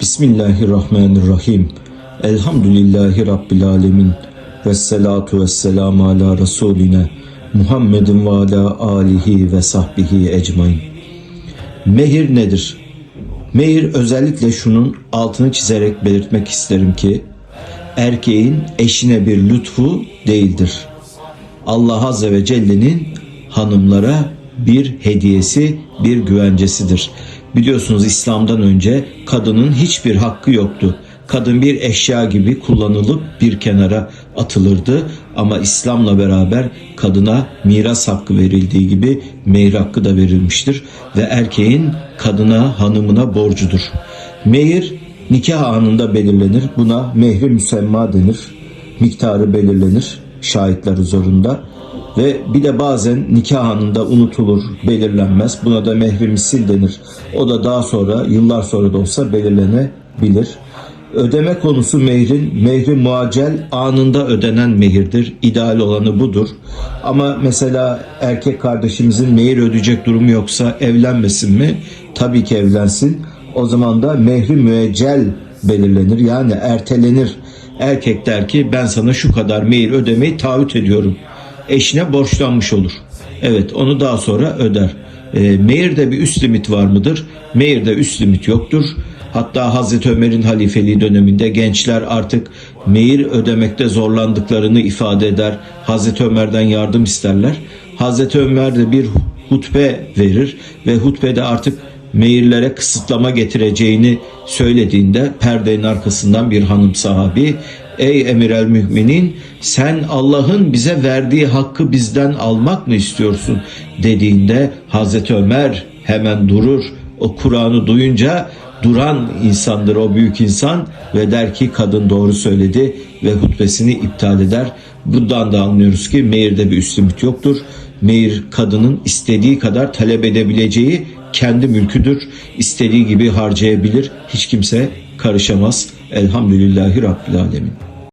Bismillahirrahmanirrahim. Elhamdülillahi Rabbil alemin. Ve salatu ve selamu ala Resuline Muhammedin ve ala alihi ve sahbihi ecmain. Mehir nedir? Mehir özellikle şunun altını çizerek belirtmek isterim ki erkeğin eşine bir lütfu değildir. Allah Azze ve Celle'nin hanımlara bir hediyesi, bir güvencesidir. Biliyorsunuz İslam'dan önce kadının hiçbir hakkı yoktu. Kadın bir eşya gibi kullanılıp bir kenara atılırdı ama İslam'la beraber kadına miras hakkı verildiği gibi mehir hakkı da verilmiştir ve erkeğin kadına, hanımına borcudur. Mehir nikah anında belirlenir. Buna mehri müsemma denir. Miktarı belirlenir şahitler huzurunda ve bir de bazen nikah anında unutulur, belirlenmez. Buna da mehri misil denir. O da daha sonra, yıllar sonra da olsa belirlenebilir. Ödeme konusu mehrin, mehri muacel anında ödenen mehirdir. İdeal olanı budur. Ama mesela erkek kardeşimizin mehir ödeyecek durumu yoksa evlenmesin mi? Tabii ki evlensin. O zaman da mehri müeccel belirlenir. Yani ertelenir. Erkek der ki ben sana şu kadar mehir ödemeyi taahhüt ediyorum. Eşine borçlanmış olur. Evet onu daha sonra öder. E, mehirde bir üst limit var mıdır? Mehirde üst limit yoktur. Hatta Hazreti Ömer'in halifeliği döneminde gençler artık mehir ödemekte zorlandıklarını ifade eder. Hazreti Ömer'den yardım isterler. Hazreti Ömer de bir hutbe verir ve hutbede artık mehirlere kısıtlama getireceğini söylediğinde perdenin arkasından bir hanım sahabi Ey emir el müminin sen Allah'ın bize verdiği hakkı bizden almak mı istiyorsun dediğinde Hazreti Ömer hemen durur o Kur'an'ı duyunca duran insandır o büyük insan ve der ki kadın doğru söyledi ve hutbesini iptal eder. Bundan da anlıyoruz ki mehirde bir üst limit yoktur. Mehir kadının istediği kadar talep edebileceği kendi mülküdür. İstediği gibi harcayabilir. Hiç kimse karışamaz. Elhamdülillahi Rabbil Alemin.